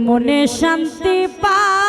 মনে শান্তি পা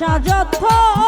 যথ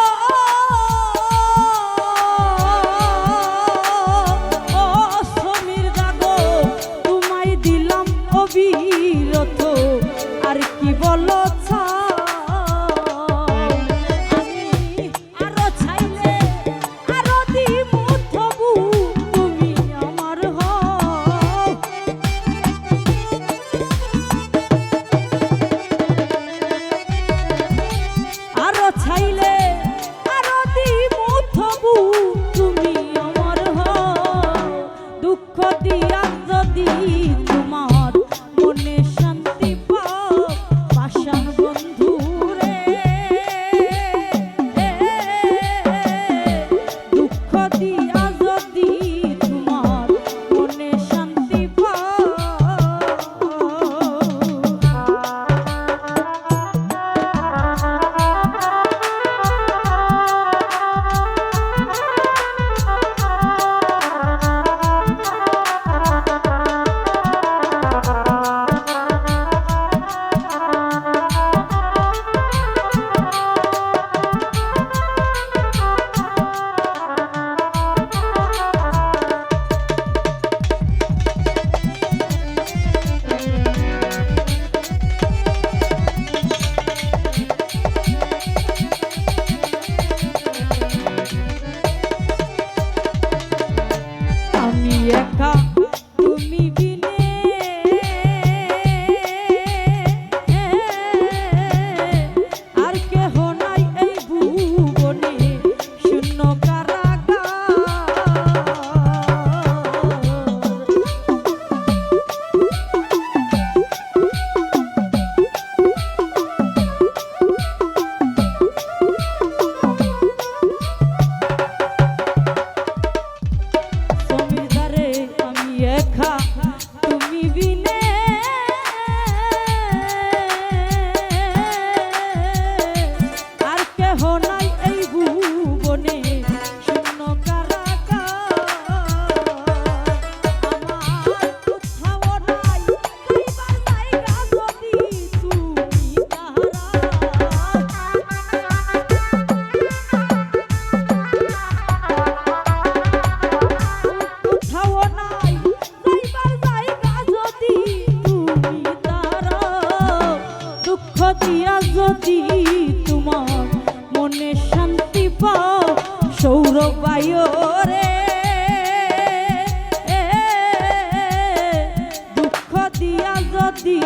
রাতি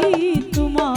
তোমার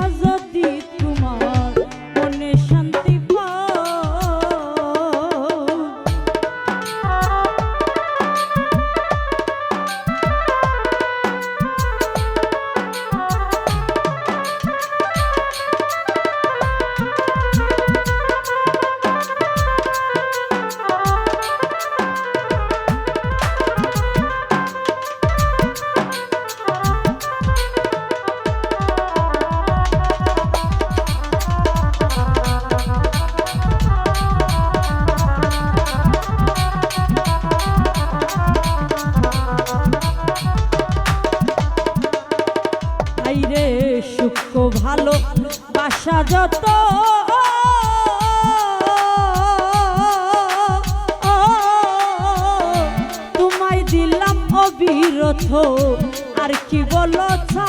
azat ভালো বাসা যত। তোমায় দিলাম অবিরথ আর কি বলো ছা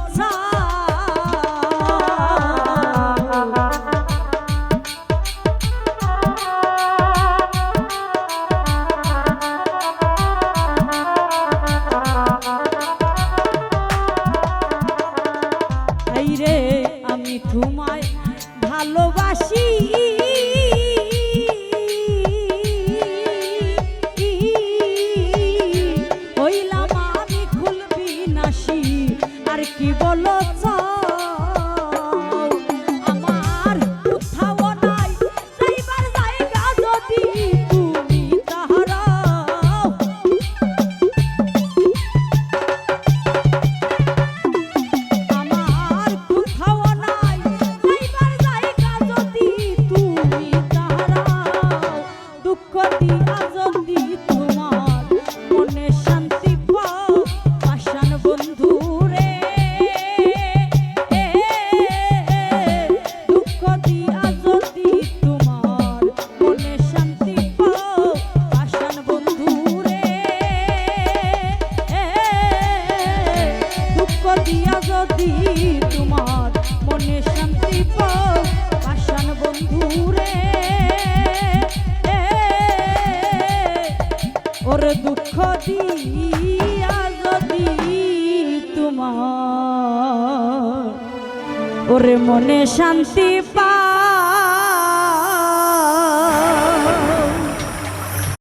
ওরে মনে শান্তি পা